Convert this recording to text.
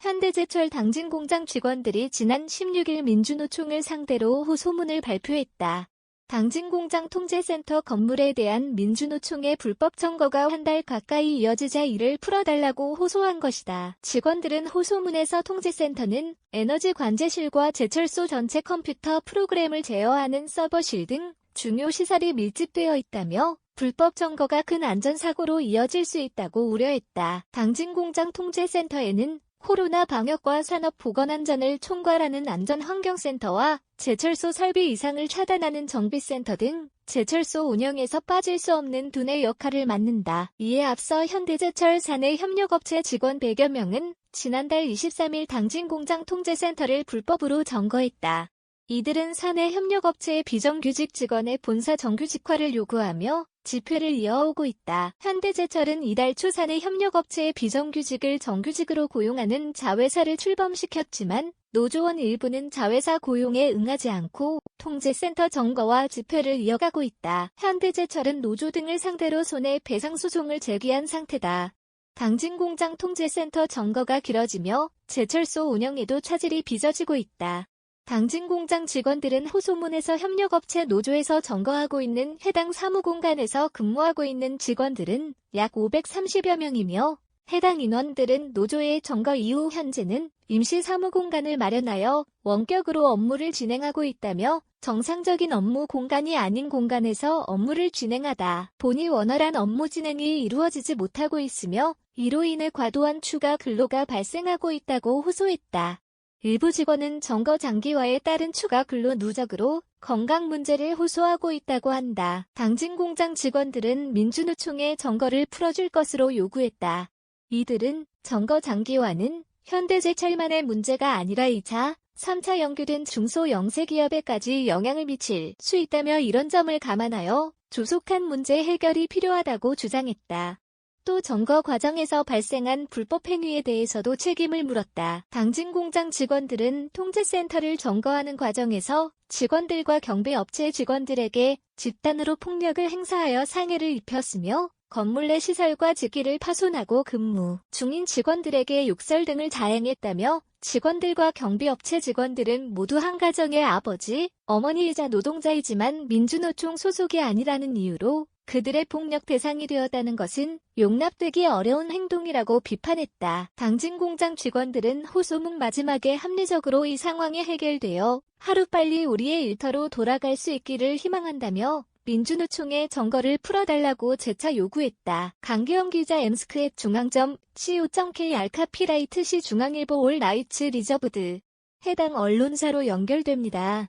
현대제철 당진공장 직원들이 지난 16일 민주노총을 상대로 호소문을 발표했다. 당진공장 통제센터 건물에 대한 민주노총의 불법 점거가 한 달 가까이 이어지자 이를 풀어달라고 호소한 것이다. 직원들은 호소문에서 통제센터는 에너지 관제실과 제철소 전체 컴퓨터 프로그램을 제어하는 서버실 등 중요 시설이 밀집되어 있다며 불법 점거가 큰 안전사고로 이어질 수 있다고 우려했다. 당진공장 통제센터에는 코로나 방역과 산업 보건 안전을 총괄하는 안전환경센터와 제철소 설비 이상을 차단하는 정비센터 등 제철소 운영에서 빠질 수 없는 두뇌 역할을 맡는다. 이에 앞서 현대제철 사내 협력업체 직원 100여 명은 지난달 23일 당진공장 통제센터를 불법으로 점거했다. 이들은 사내 협력업체의 비정규직 직원의 본사 정규직화를 요구하며 집회를 이어오고 있다. 현대제철은 이달 초 사내 협력업체의 비정규직을 정규직으로 고용하는 자회사를 출범시켰지만 노조원 일부는 자회사 고용에 응하지 않고 통제센터 점거와 집회를 이어가고 있다. 현대제철은 노조 등을 상대로 손해배상 소송을 제기한 상태다. 당진공장 통제센터 점거가 길어지며 제철소 운영에도 차질이 빚어지고 있다. 당진 공장 직원들은 호소문에서 협력업체 노조에서 점거하고 있는 해당 사무공간에서 근무하고 있는 직원들은 약 530여 명이며 해당 인원들은 노조의 점거 이후 현재는 임시 사무공간을 마련하여 원격으로 업무를 진행하고 있다며 정상적인 업무 공간이 아닌 공간에서 업무를 진행하다 보니 원활한 업무 진행이 이루어지지 못하고 있으며 이로 인해 과도한 추가 근로가 발생하고 있다고 호소했다. 일부 직원은 점거 장기화에 따른 추가 근로 누적으로 건강 문제를 호소하고 있다고 한다. 당진 공장 직원들은 민주노총의 점거를 풀어줄 것으로 요구했다. 이들은 점거 장기화는 현대제철만의 문제가 아니라 2차, 3차 연결된 중소 영세기업에까지 영향을 미칠 수 있다며 이런 점을 감안하여 조속한 문제 해결이 필요하다고 주장했다. 또 점거 과정에서 발생한 불법 행위에 대해서도 책임을 물었다. 당진 공장 직원들은 통제센터를 점거하는 과정에서 직원들과 경비업체 직원들에게 집단으로 폭력을 행사하여 상해를 입혔으며 건물 내 시설과 직기를 파손하고 근무 중인 직원들에게 욕설 등을 자행했다며 직원들과 경비업체 직원들은 모두 한 가정의 아버지, 어머니이자 노동자이지만 민주노총 소속이 아니라는 이유로 그들의 폭력 대상이 되었다는 것은 용납되기 어려운 행동이라고 비판했다. 당진 공장 직원들은 호소문 마지막에 합리적으로 이 상황이 해결되어 하루빨리 우리의 일터로 돌아갈 수 있기를 희망한다며 민주노총의 점거를 풀어달라고 재차 요구했다. 강기영 기자 엠스크앱 중앙점 co.k 알카피라이트 시 중앙일보 올 나이츠 리저브드 해당 언론사로 연결됩니다.